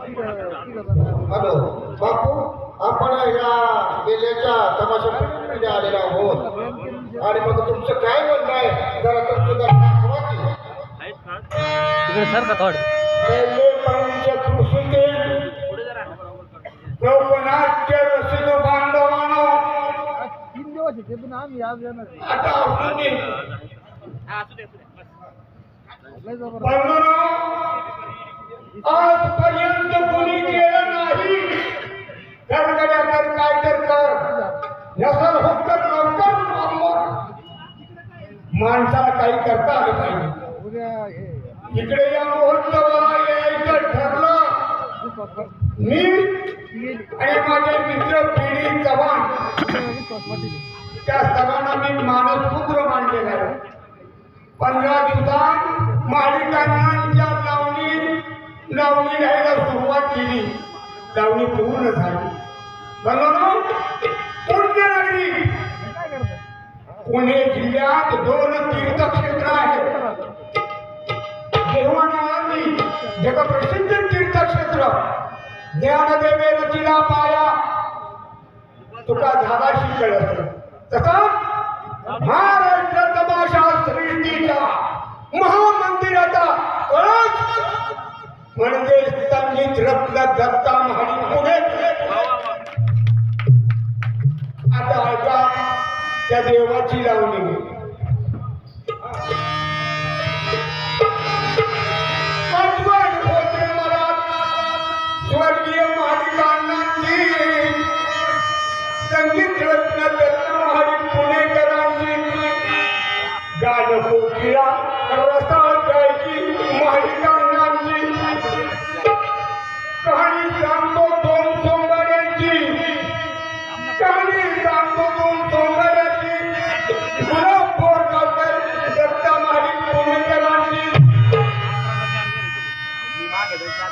Hello बापू आपण या मेल्याच्या तमाशामध्ये आलेलो आहोत आणि मग तुमचं काय म्हणणं आहे जरा तुमचं जरा दाखवा की. सर का थोडं मेले लोकनाट्य रसिक बांधवांनो. आता. बंधूंनो, आजपर्यंत कोणी केलं नाही. तर काय तर कर नसल होत तर लवकर माणसाला काही करता आलं पाहिजे इकडे या महोत्सवाला यायचं ठरलं. मी आणि माझे मित्र पिढी चव्हाण. त्या सर्वांना मी मानसपुत्र मांडलेला आहे. पंधरा दिवसात मालिकांना लावणी घ्यायला सुरुवात केली. लावणी पूर्ण झाली. बरोबर पुण्यनगरी पुणे जिल्ह्यात दोन तीर्थक्षेत्र आहेत. देवानंदी जगप्रसिद्ध तीर्थक्षेत्र. ज्ञानदेवे रचिला पाया. तुका झाला कळत तसा महाराष्ट्र म्हणजे संगीत रत्न दत्ता महाडी पुढे. आता ऐका त्या देवाची लावणी. स्वर्गीय संगीत रत्न दत्त महाडी पुणेकरांची गाणं कोकिळा रसाळ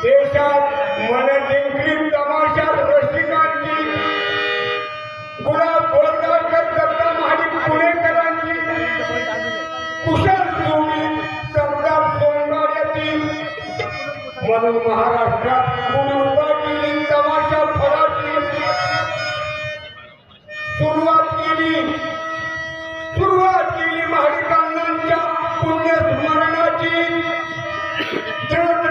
देशात मन जिंकली तमाशा रसिकांची पुन्हा बोरगावकर दत्ता महाडी पुणेकरांची कुशल जोडी सरदार सोंगाड्याची म्हणून महाराष्ट्रात कुणी केली तमाशा फळाची. सुरुवात केली. सुरुवात केली महाडिकांनांच्या पुण्य स्मरणाची जग जग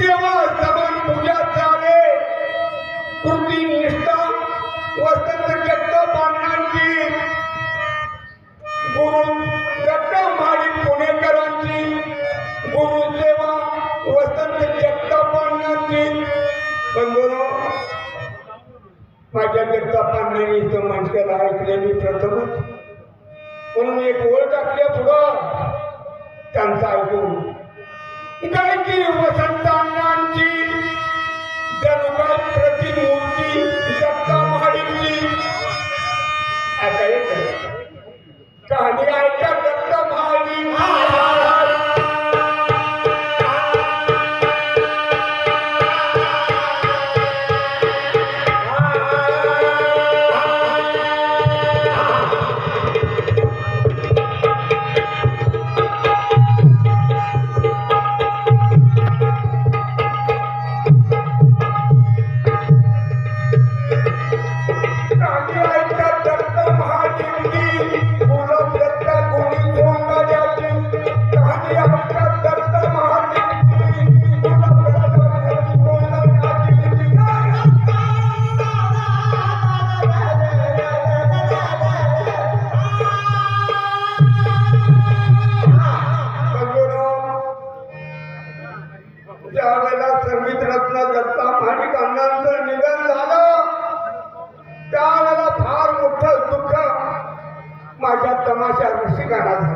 देवा समान पूजा चाले कृती निष्ठा वसंत जगतापांनाची गुरु दत्ता महाडी पुणेकरांची गुरुसेवा वसंत जगतापांनाची बंधुनो माझ्या जगतापांनी इथं माणसाला ऐकले मी प्रथमच. म्हणून एक ओळ टाकल्या पुढं. त्यांचा ऐकून. गायकी वसंतांनांची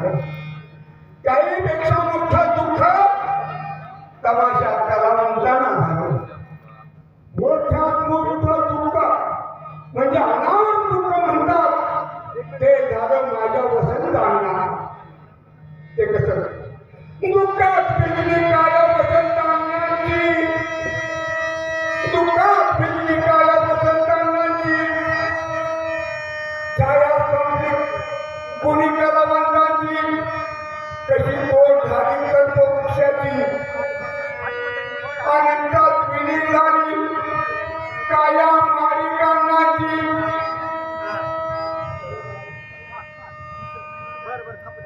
आहे बरोबर थांब